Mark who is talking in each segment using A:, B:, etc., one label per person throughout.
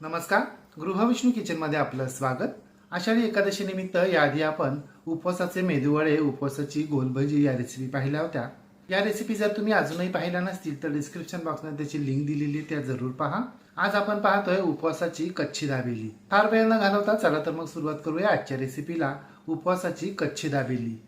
A: नमस्कार. गृहविष्णू किचनमध्ये आपलं स्वागत. आषाढी एकादशी निमित्त याआधी आपण उपवासाचे मेदूवडे उपवासाची गोलभजी या रेसिपी पाहिल्या होत्या. या रेसिपी जर तुम्ही अजूनही पाहिल्या नसतील तर डिस्क्रिप्शन बॉक्समध्ये त्याची लिंक दिलेली त्या जरूर पहा. आज आपण पाहतोय उपवासाची कच्ची दाबेली. फार वेळ न घालवता चला तर मग सुरुवात करूया आजच्या रेसिपीला उपवासाची कच्ची दाबेली.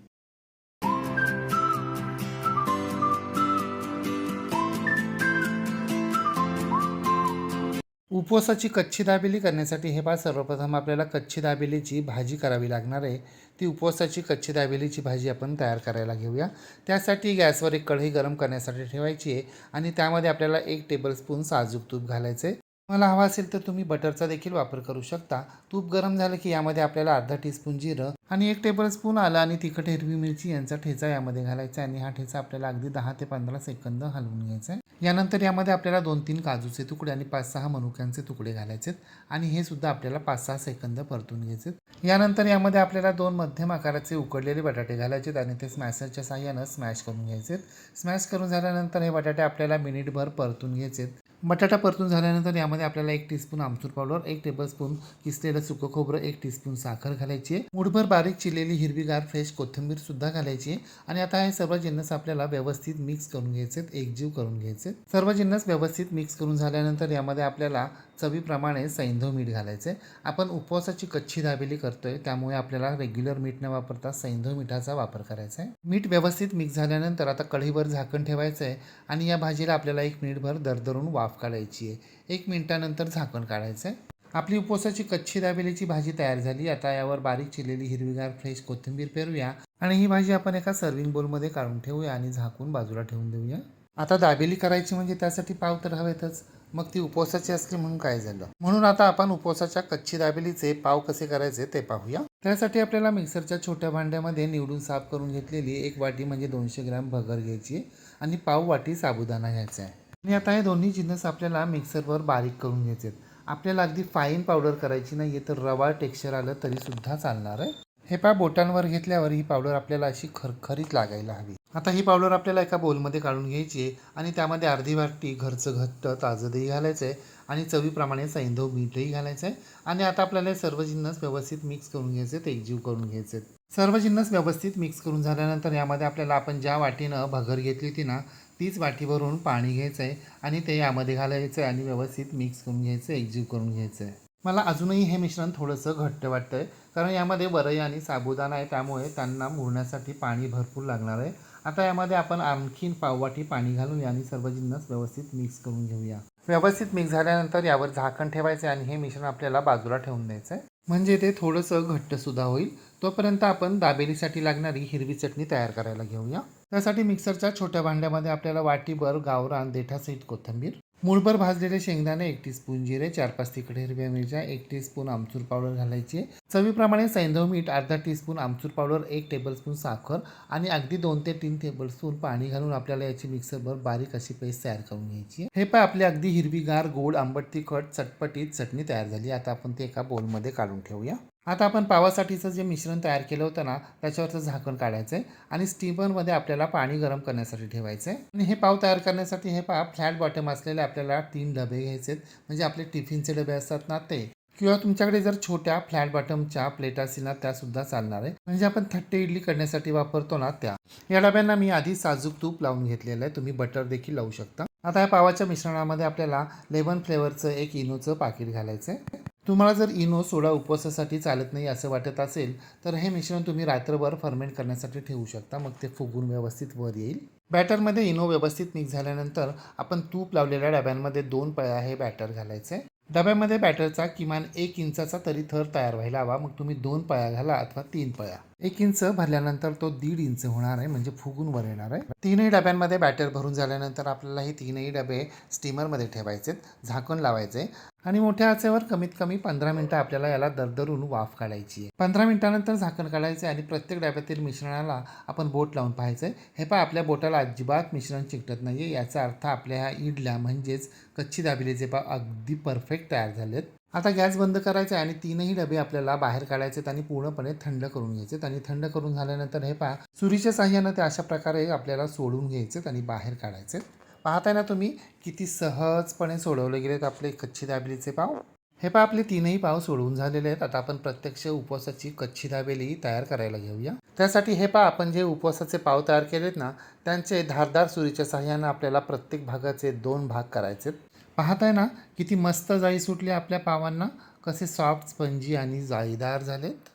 A: उपवासाची कच्ची दाबेली करण्यासाठी हे पहा सर्वप्रथम आपल्याला कच्ची दाबेलीची भाजी करावी लागणार आहे. ती उपवासाची कच्ची दाबेलीची भाजी आपण तयार करायला घेऊया. त्यासाठी गॅसवर एक कढई गरम करण्यासाठी ठेवायची आहे आणि त्यामध्ये आपल्याला एक टेबलस्पून साजूक तूप घालायचं आहे मला हवा असेल तर तुम्ही बटरचा देखील वापर करू शकता. तूप गरम झालं की यामध्ये आपल्याला अर्धा टीस्पून जिरं आणि एक टेबलस्पून आलं आणि तिखट हिरवी मिरची यांचा ठेचा यामध्ये घालायचा आहे आणि हा ठेचा आपल्याला अगदी दहा ते पंधरा सेकंद हलवून घ्यायचा आहे. यानंतर यामध्ये आपल्याला दोन तीन काजूचे तुकडे आणि पाच सहा मनुक्यांचे तुकडे घालायचे आणि हे सुद्धा आपल्याला पाच सहा सेकंद परतून घ्यायचे यानंतर यामध्ये आपल्याला दोन मध्यम आकाराचे उकडलेले बटाटे घालायचे आणि ते स्मॅशरच्या साह्यानं स्मॅश करून घ्यायचे स्मॅश करून झाल्यानंतर हे बटाटे आपल्याला मिनिटभर परतून घ्यायचे बटाटा परतून झाल्यानंतर यामध्ये आपल्याला एक टीस्पून आमचूर पावडर एक टेबलस्पून किसलेलं सुकं खोबरं एक टीस्पून साखर घालायची आहे. मुठभर बारीक चिरलेली हिरवीगार फ्रेश कोथिंबीर सुद्धा घालायची आहे. आणि आता हे सर्व जिन्नस आपल्याला व्यवस्थित मिक्स करून घ्यायचे एकजीव करून घ्यायचे सर्व जिन्नस व्यवस्थित मिक्स करून झाल्यानंतर यामध्ये आपल्याला चवीप्रमाणे सैंधव मीठ घालायचे आपण उपवासाची कच्ची दाबेली करतोय त्यामुळे आपल्याला रेग्युलर मीठ न वापरता सैंधव मिठाचा वापर करायचा आहे. मीठ व्यवस्थित मिक्स झाल्यानंतर आता कढीवर झाकण ठेवायचं आहे. आणि या भाजीला आपल्याला एक मिनिटभर दरदरून वाफ काढायची आहे. एक मिनटानंतर झाकण काढायचं आहे आपली उपवासाची कच्ची दाबेलीची भाजी तयार झाली. आता यावर बारीक चिरलेली हिरवीगार फ्रेश कोथिंबीर पेरूया आणि ही भाजी आपण एका सर्विंग बोलमध्ये काढून ठेवूया आणि झाकून बाजूला ठेवून देऊया. आता दाबेली करायची म्हणजे त्यासाठी पाव तर हवेतच. मग ती उपवासाची असली म्हणून काय झालं? म्हणून आता आपण उपवासाच्या कच्ची दाबेलीचे पाव कसे करायचे ते पाहूया. त्यासाठी आपल्याला मिक्सरच्या छोट्या भांड्यामध्ये निवडून साफ करून घेतलेली एक वाटी म्हणजे दोनशे ग्रॅम भगर घ्यायची आणि पाव वाटी साबुदाणा घ्यायचा आहे. आणि आता हे दोन्ही जिन्नस आपल्याला मिक्सरवर बारीक करून घ्यायचे आपल्याला अगदी फाईन पावडर करायची नाही आहे तर रवा टेक्स्चर आलं तरीसुद्धा चालणार आहे. हे पा बोटांवर घेतल्यावर ही पावडर आपल्याला अशी खरखरीत लागायला हवी. आता ही पावडर आपल्याला एका बोलमध्ये काढून घ्यायची आहे आणि त्यामध्ये अर्धी वाटी घरचं घट्ट ताजं दही घालायचं आहे आणि चवीप्रमाणे सैंधव मीठही घालायचं आहे. आणि आता आपल्याला हे सर्व जिन्नस व्यवस्थित मिक्स करून घ्यायचे आहेत एकजीव करून घ्यायचे सर्व जिन्नस व्यवस्थित मिक्स करून झाल्यानंतर यामध्ये आपल्याला आपण ज्या वाटीनं भगर घेतली होती ना तीच वाटीवरून पाणी घ्यायचं आहे आणि ते यामध्ये घालायचं आहे आणि व्यवस्थित मिक्स करून घ्यायचं आहे एकजीव करून घ्यायचं आहे मला अजूनही हे मिश्रण थोडंसं घट्ट वाटतं आहे कारण यामध्ये वरई आणि साबुदाणा आहे त्यामुळे त्यांना मुरण्यासाठी पाणी भरपूर लागणार आहे. आता यामध्ये आपण आणखीन पाववाटी पाणी घालूया आणि सर्व जिन्नस व्यवस्थित मिक्स करून घेऊया. व्यवस्थित मिक्स झाल्यानंतर यावर झाकण ठेवायचं आणि हे मिश्रण आपल्याला बाजूला ठेवून द्यायचं आहे म्हणजे ते थोडंसं घट्टसुद्धा होईल. तोपर्यंत आपण दाबेलीसाठी लागणारी हिरवी चटणी तयार करायला घेऊया. त्यासाठी मिक्सरच्या छोट्या भांड्यामध्ये आपल्याला वाटीभर गावरान देठासहित कोथिंबीर मूळभर भाजलेले शेंगदाणे एक टीस्पून जिरे चार पाच तिकडे हिरव्या मिरच्या एक टीस्पून आमचूर पावडर घालायची. चवीप्रमाणे सैंधव मीठ अर्धा टीस्पून आमचूर पावडर एक टेबलस्पून साखर आणि अगदी दोन ते तीन टेबलस्पून पाणी घालून आपल्याला याची मिक्सरवर बारीक अशी पेस्ट तयार करून घ्यायची. हे पण आपली अगदी हिरवीगार गोड आंबट तिखट चटपटीत चटणी तयार झाली. आता आपण ते एका बोलमध्ये काढून ठेवूया. आता आपण पावासाठीचं जे मिश्रण तयार केलं होतं ना त्याच्यावरचं झाकण काढायचं आहे आणि स्टीमरमध्ये आपल्याला पाणी गरम करण्यासाठी ठेवायचं आहे आणि हे पाव तयार करण्यासाठी हे पा फ्लॅट बॉटम असलेले आपल्याला तीन डबे घ्यायचे आहेत म्हणजे आपले टिफिनचे डबे असतात ना ते. किंवा तुमच्याकडे जर छोट्या फ्लॅट बॉटमच्या प्लेट असतील ना त्यासुद्धा चालणार आहे. म्हणजे आपण थट्टे इडली करण्यासाठी वापरतो ना त्या. या डब्यांना मी आधी साजूक तूप लावून घेतलेलं आहे. तुम्ही बटर देखील लावू शकता. आता या पावाच्या मिश्रणामध्ये आपल्याला लेमन फ्लेवरचं एक इनोचं पाकिट घालायचं आहे तुम्हाला जर इनो सोडा उपवासासाठी चालत नाही असं वाटत असेल तर हे मिश्रण तुम्ही रात्रभर फर्मेंट करण्यासाठी ठेवू शकता. मग ते फुगून व्यवस्थित वर येईल. बॅटरमध्ये इनो व्यवस्थित मिक्स झाल्यानंतर आपण तूप लावलेल्या डब्यांमध्ये दोन पळ्या हे बॅटर घालायचे. डब्यामध्ये बॅटरचा किमान एक इंचाचा तरी थर तयार व्हायला हवा. मग तुम्ही दोन पळ्या घाला अथवा तीन पळ्या. एक इंच भरल्यानंतर तो दीड इंच होणार आहे म्हणजे फुगून वर येणार आहे. तीनही डब्यांमध्ये बॅटर भरून झाल्यानंतर आपल्याला हे तीनही डबे स्टीमरमध्ये ठेवायचे झाकण लावायचे आणि मोठ्या आचेवर कमीत कमी पंधरा मिनटं आपल्याला याला दरदरून वाफ काढायची आहे. पंधरा मिनिटानंतर झाकण काढायचे आणि प्रत्येक डब्यातील मिश्रणाला आपण बोट लावून पाहायचं हे पहा आपल्या बोटाला अजिबात मिश्रण चिकटत नाही आहे याचा अर्थ आपल्या ह्या इडल्या म्हणजेच कच्ची दाबिलेचे पा अगदी परफेक्ट तयार झालेत. आता गॅस बंद करायचा आहे आणि तीनही डबे आपल्याला बाहेर काढायचे आणि पूर्णपणे थंड करून घ्यायचे आणि थंड करून झाल्यानंतर हे पहा सुरीच्या साह्यानं ते अशा प्रकारे आपल्याला सोडून घ्यायचे आणि बाहेर काढायचे पाहताय ना तुम्ही किती सहजपणे सोडवले गेलेत आपले कच्ची दाबेलीचे पाव? हे पहा आपले तीनही पाव सोडवून झालेले आहेत. आता आपण प्रत्यक्ष उपवासाची कच्ची दाबेली तयार करायला घेऊया. त्यासाठी हे पहा आपण जे उपवासाचे पाव तयार केलेत ना त्यांचे धारदार सुरीच्या साह्यानं आपल्याला प्रत्येक भागाचे दोन भाग करायचे पाहताय ना किती मस्त जाळी सुटली आपल्या पावांना. कसे सॉफ्ट स्पंजी आणि जाळीदार झालेत.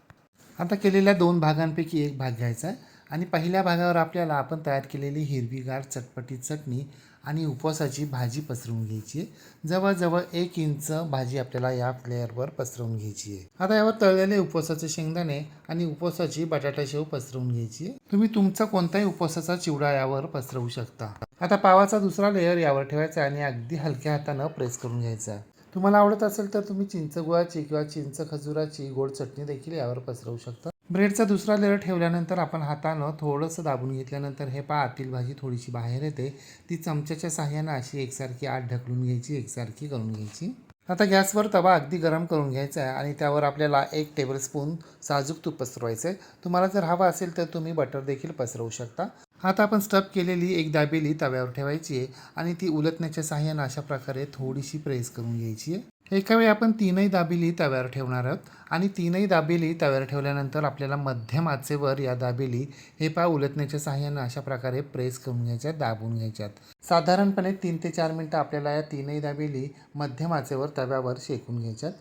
A: आता केलेल्या दोन भागांपैकी एक भाग घ्यायचा आहे. आणि पहिल्या भागावर आपल्याला आपण तयार केलेली हिरवीगार चटपटी चटणी आणि उपवासाची भाजी पसरवून घ्यायची आहे. जवळजवळ एक इंच भाजी आपल्याला या लेअरवर पसरवून घ्यायची आहे. आता यावर तळलेले उपवासाचे शेंगदाणे आणि उपवासाची बटाटा शेव पसरवून घ्यायची आहे. तुम्ही तुमचा कोणताही उपवासाचा चिवडा यावर पसरवू शकता. आता पावाचा दुसरा लेअर यावर ठेवायचा आहे आणि अगदी हलक्या हातानं प्रेस करून घ्यायचा. आहे तुम्हाला आवडत असेल तर तुम्ही चिंच गुळाची किंवा चिंच खजुराची गोड चटणी देखील यावर पसरवू शकता. ब्रेडचा दुसरा लेअर ठेवल्यानंतर आपण हातानं थोडंसं दाबून घेतल्यानंतर हे पहा आतील भाजी थोडीशी बाहेर येते. ती चमच्याच्या साह्यानं अशी एकसारखी आत ढकलून घ्यायची एकसारखी करून घ्यायची. आता गॅसवर तवा अगदी गरम करून घ्यायचा आहे आणि त्यावर आपल्याला एक टेबलस्पून साजूक तूप पसरवायचं आहे तुम्हाला जर हवा असेल तर तुम्ही बटर देखील पसरवू शकता. आता आपण स्टफ केलेली एक दाबेली तव्यावर ठेवायची आहे आणि ती उलटण्याच्या साह्यानं अशा प्रकारे थोडीशी प्रेस करून घ्यायची आहे. एका वेळी आपण तीनही दाबेली तव्यावर ठेवणार आहोत आणि तीनही दाबेली तव्यावर ठेवल्यानंतर आपल्याला मध्यम आचेवर या दाबेली हे पा उलटण्याच्या साह्यानं अशा प्रकारे प्रेस करून घ्यायच्या दाबून घ्यायच्यात. साधारणपणे तीन ते चार मिनटं आपल्याला या तीनही दाबेली मध्यम आचेवर तव्यावर शेकून घ्यायच्यात.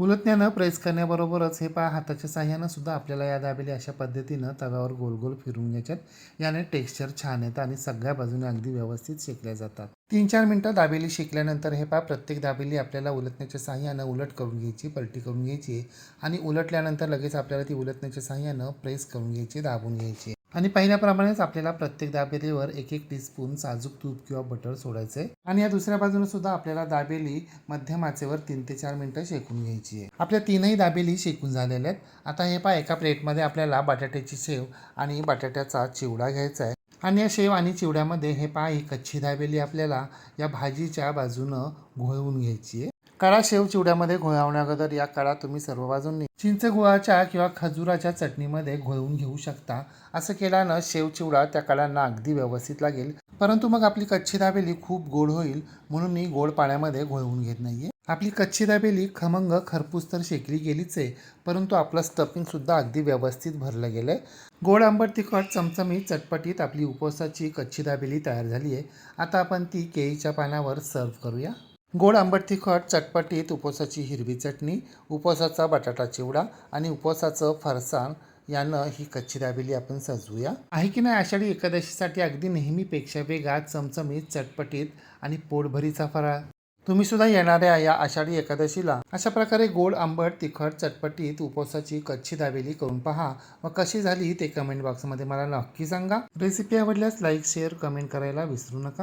A: उलटण्यानं प्रेस करण्याबरोबरच हे पहा हाताच्या साह्यानं सुद्धा आपल्याला या दाबेली अशा पद्धतीनं तव्यावर गोल गोल फिरून घ्यायच्यात. याने टेक्स्चर छान येतं आणि सगळ्या बाजूने अगदी व्यवस्थित शेकल्या जातात. तीन चार मिनटं दाबेली शेकल्यानंतर हे पहा प्रत्येक दाबेली आपल्याला उलटण्याच्या साह्यानं उलट करून घ्यायची पलटी करून घ्यायची आणि उलटल्यानंतर लगेच आपल्याला ती उलटण्याच्या साह्यानं प्रेस करून घ्यायची दाबून घ्यायची. आणि पहिल्याप्रमाणेच आपल्याला प्रत्येक दाबेलीवर एक एक टीस्पून साजूक तूप किंवा बटर सोडायचे आणि या दुसऱ्या बाजूने सुद्धा आपल्याला दाबेली मध्यम आचेवर तीन ते चार मिनटं शेकून घ्यायची आहे. आपल्या तीनही दाबेली शेकून झालेल्या आहेत. आता हे पहा एका प्लेटमध्ये आपल्याला बटाट्याची शेव आणि बटाट्याचा चिवडा घ्यायचा आहे. आणि या शेव आणि चिवड्यामध्ये हे पहा ही कच्ची दाबेली आपल्याला या भाजीच्या बाजूनं घोळवून घ्यायची आहे. काळा शेव चिवड्यामध्ये घोळवण्याअगोदर या काळा तुम्ही सर्व बाजूंनी चिंच गुळाच्या किंवा खजुराच्या चटणीमध्ये घोळवून घेऊ शकता. असं केल्यानं शेव चिवडा त्या काळांना अगदी व्यवस्थित लागेल. परंतु मग आपली कच्ची दाबेली खूप गोड होईल म्हणून मी गोड पाण्यामध्ये घोळवून घेत नाहीये. आपली कच्ची दाबेली खमंग खरपूस तर शेकली गेलीच आहे परंतु आपलं स्टफिंगसुद्धा अगदी व्यवस्थित भरलं गेलं आहे गोड आंबट तिखट चमचमीत चटपटीत आपली उपवासाची कच्ची दाबेली तयार झाली आहे आता आपण ती केळीच्या पानावर सर्व करूया. गोड आंबट तिखट चटपटीत उपवासाची हिरवी चटणी उपवासाचा बटाटा चिवडा आणि उपवासाचं फरसाण यानं ही कच्ची दाबेली आपण सजवूया. आहे की नाही आषाढी एकादशीसाठी अगदी नेहमीपेक्षा वेगात चमचमीत चटपटीत आणि पोटभरीचा फराळ. तुम्ही सुद्धा येणाऱ्या या आषाढी एकादशीला. अशा प्रकारे गोड आंबट तिखट चटपटीत उपवासाची कच्ची दाबेली करून पहा. व कशी झाली ते कमेंट बॉक्समध्ये मला नक्की सांगा. रेसिपी आवडल्यास लाईक शेअर कमेंट करायला विसरू नका.